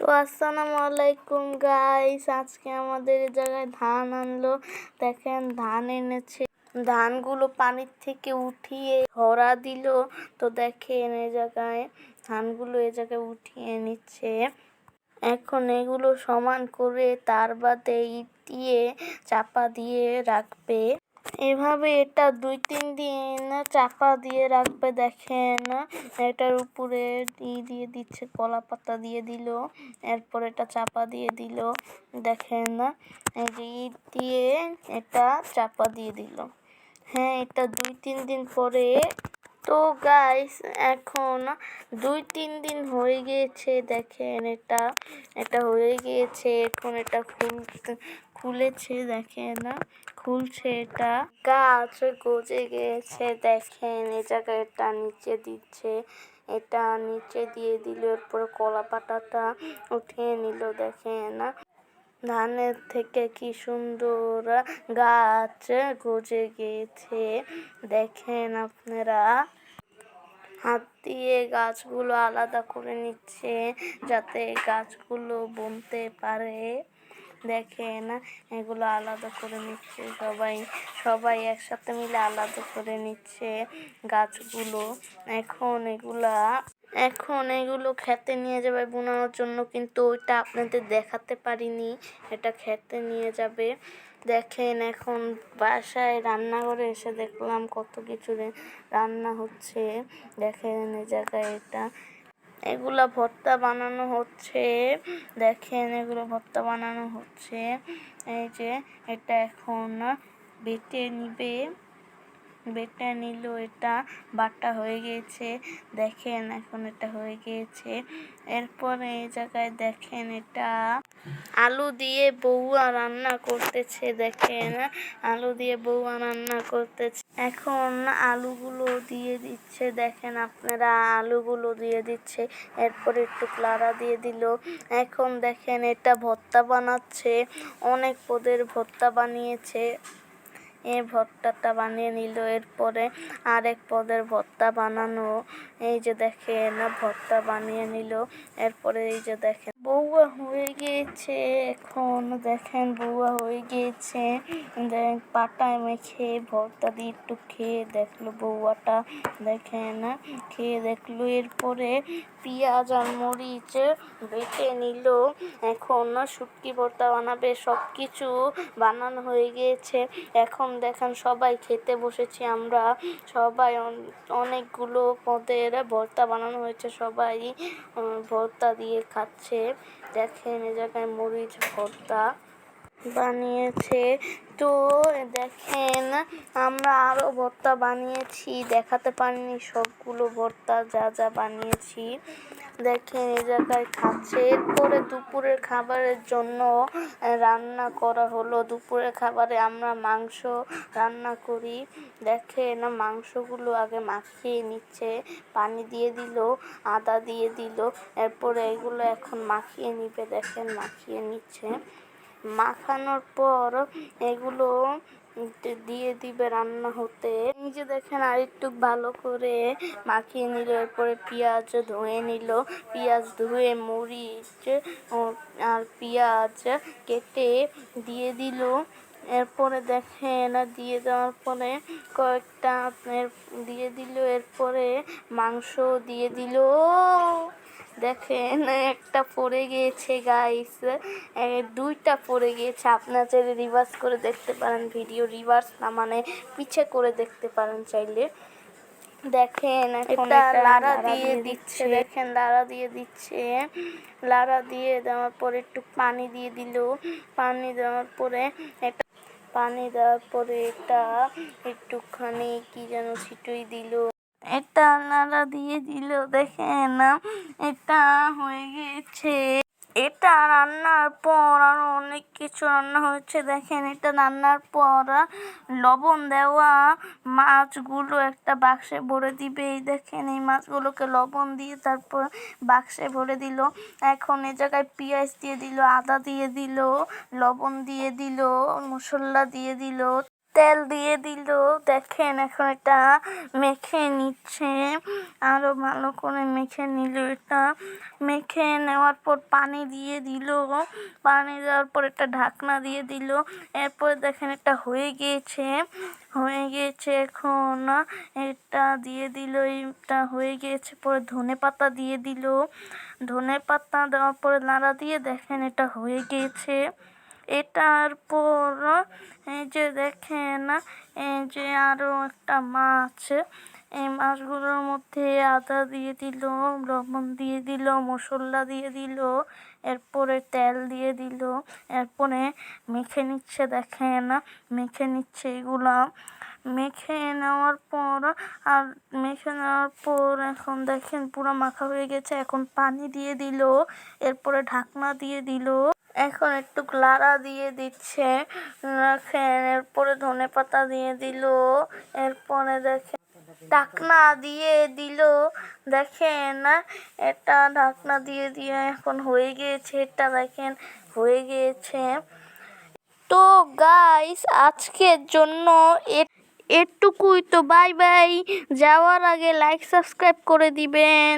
তো আসসালামু আলাইকুম গাইস আজকে আমাদের এই জায়গায় ধান আনলো। দেখেন, ধান এনেছে। ধানগুলো পানির থেকে উঠিয়ে হরা দিল। তো দেখেন, এই জায়গায় ধানগুলো এই জায়গায় উঠিয়ে নিচ্ছে। এখন এগুলো সমান করে তার বাদে ইট দিয়ে চাপা দিয়ে রাখবে। এভাবে এটা দুই, তিন দিন চাপা দিয়ে রাখবে, দেখেন। এটার উপরে ই দিয়ে দিচ্ছে, কলা পাতা দিয়ে দিল। এরপর এটা চাপা দিয়ে দিল, দেখেন। এই ইট দিয়ে এটা চাপা দিয়ে দিল। হ্যাঁ এটা দুই, তিন দিন পরে তো গাইস এখন দুই, তিন দিন হয়ে গিয়েছে, দেখেন এটা এটা হয়ে গিয়েছে, এখন এটা খুল, খুলেছে, দেখেন, খুলছে এটা। গাছ গজে গিয়েছে দেখেন, এই জায়গায় এটা নিচে দিচ্ছে, এটা নিচে দিয়ে দিল, এরপরে কলা পাতাটা উঠিয়ে নিল, দেখেন। ধানের থেকে কি সুন্দর গাছ গজে গিয়েছে দেখেন আপনারা। হাত দিয়ে গাছগুলো আলাদা করে নিচ্ছে যাতে গাছগুলো বুনতে পারে। দেখেন, এগুলো আলাদা করে নিচ্ছে সবাই। সবাই একসাথে মিলে আলাদা করে নিচ্ছে গাছগুলো। এখন এগুলা এখন এগুলো খেতে নিয়ে যাবে বোনানোর জন্য, কিন্তু ওইটা আপনাদের দেখাতে পারিনি। এটা খেতে নিয়ে যাবে। দেখেন এখন বাসায় রান্নাঘরে এসে দেখলাম কত কিছু রান্না হচ্ছে। দেখেন এ জায়গায় এটা। এগুলা ভর্তা বানানো হচ্ছে। দেখেন এগুলো ভর্তা বানানো হচ্ছে। এই যে এটা এখন বেটে নিবে। বেটে নিল, এটা বাটা হয়ে গিয়েছে দেখেন এখন এটা হয়ে গিয়েছে এরপরে এই জায়গায় দেখেন এটা আলু দিয়ে বউয়া রান্না করতেছে, দেখেন। আলু দিয়ে বউয়া রান্না করতেছে। এখন আলুগুলো দিয়ে দিচ্ছে, দেখেন আপনারা আলুগুলো দিয়ে দিচ্ছে। এরপরে একটু লাড়া দিয়ে দিল। এখন দেখেন এটা ভর্তা বানাচ্ছে, অনেক পদের ভর্তা বানিয়েছে। এই ভর্তাটা বানিয়ে নিল। এরপরে আরেক পদের ভর্তা বানানো। এই যে দেখেন ভর্তা বানিয়ে নিল। এরপরে এই যে দেখেন বউয়া হয়ে গিয়েছে এখন দেখেন বউয়া হয়ে গিয়েছে। দেখ, পাটায় মেখে ভর্তা দিয়ে একটু খেয়ে দেখল বউয়াটা দেখেন খেয়ে দেখল, এরপরে পেঁয়াজ আর মরিচ বেটে নিল। এখন শুটকি ভর্তা বানাবে সব কিছু বানানো হয়ে গিয়েছে। এখন দেখেন, সবাই খেতে বসেছি আমরা। সবাই অন- অনেকগুলো পদের ভর্তা বানানো হয়েছে, সবাই ভর্তা দিয়ে খাচ্ছে। দেখেন এই জায়গায় মরিচ ভর্তা বানিয়েছে। তো দেখেন, আমরা আরও ভর্তা বানিয়েছি, দেখাতে পারিনি সবগুলো ভর্তা, যা যা বানিয়েছি। দেখেন এই জায়গায় খাচ্ছে এরপরে দুপুরের খাবারের জন্য রান্না করা হলো। দুপুরের খাবারে আমরা মাংস রান্না করি। দেখেন মাংসগুলো আগে মাখিয়ে নিচ্ছে, পানি দিয়ে দিল, আদা দিয়ে দিল, এরপরে এগুলো এখন মাখিয়ে নিবে, দেখেন মাখিয়ে নিচ্ছে। মাখানোর পর এগুলো দিয়ে দিবে রান্না হতে। নিজে দেখেন আর একটু ভালো করে মাখিয়ে নিল, এরপরে পেঁয়াজ ধুয়ে নিল। পেঁয়াজ ধুয়ে মরিচ আর পেঁয়াজ কেটে দিয়ে দিল। এরপরে দেখেন দিয়ে দেওয়ার পরে কয়েকটা দিয়ে দিল, এরপরে মাংস দিয়ে দিল। দেখেন একটা পড়ে গিয়েছে গাইস দুইটা পড়ে গিয়েছে। আপনার চাইলে রিভার্স করে দেখতে পারেন ভিডিও রিভার্স না মানে পিছে করে দেখতে পারেন চাইলে। দেখেন এটা লাড়া দিয়ে দিয়ে দিচ্ছে। দেখেন লাড়া দিয়ে দিচ্ছে। লাড়া দিয়ে দেওয়ার পরে একটু পানি দিয়ে দিল। পানি দেওয়ার পরে এটা পানি দেওয়ার পরে এটা একটুখানি কি যেন ছিটুই দিল। এটা নাড়া দিয়ে দিল, দেখেন এটা হয়ে গেছে। এটা রান্নার পর আরও অনেক কিছু রান্না হয়েছে, দেখেন এটা রান্নার পর লবণ দেওয়া মাছগুলো একটা বাক্সে ভরে দিবে। এই দেখেন এই মাছগুলোকে লবণ দিয়ে তারপর বাক্সে ভরে দিল। এখন এ জায়গায় পেঁয়াজ দিয়ে দিল, আদা দিয়ে দিল, লবণ দিয়ে দিল, মশলা দিয়ে দিল। তেল দিয়ে দিল। দেখেন, এখন এটা মেখে নিচ্ছে। আরও ভালো করে মেখে নিল এটা। মেখে নেওয়ার পর পানি দিয়ে দিল। পানি দেওয়ার পর একটা ঢাকনা দিয়ে দিল। এরপর দেখেন এটা হয়ে গিয়েছে। হয়ে গিয়েছে এখন এটা দিয়ে দিল। এটা হয়ে গিয়েছে পরে ধনে পাতা দিয়ে দিল। ধনে পাতা দেওয়ার পরে নাড়া দিয়ে দেখেন এটা হয়ে গিয়েছে। এটার পর, এই যে দেখেন, এই যে আরও একটা মাছ, এই মাছগুলোর মধ্যে আদা দিয়ে দিল, লবণ দিয়ে দিল, মশলা দিয়ে দিল, এরপরে তেল দিয়ে দিল, এরপরে মেখে নিচ্ছে, দেখেন, মেখে নিচ্ছে এগুলা। মেখে নেওয়ার পর, আর মেখে নেওয়ার পর এখন দেখেন পুরো মাখা হয়ে গেছে, এখন পানি দিয়ে দিল, এরপরে ঢাকনা দিয়ে দিল। এখন একটু লাড়া দিয়ে দিচ্ছে। এরপরে ধনে পাতা দিয়ে দিল। এরপরে দেখেন, ঢাকনা দিয়ে দিল। দেখেন, এটা ঢাকনা দিয়ে দিয়ে এখন হয়ে গিয়েছে, এটা দেখেন হয়ে গিয়েছে। তো গাইস আজকের জন্য এটুকুই। তো বাই বাই যাওয়ার আগে লাইক সাবস্ক্রাইব করে দিবেন।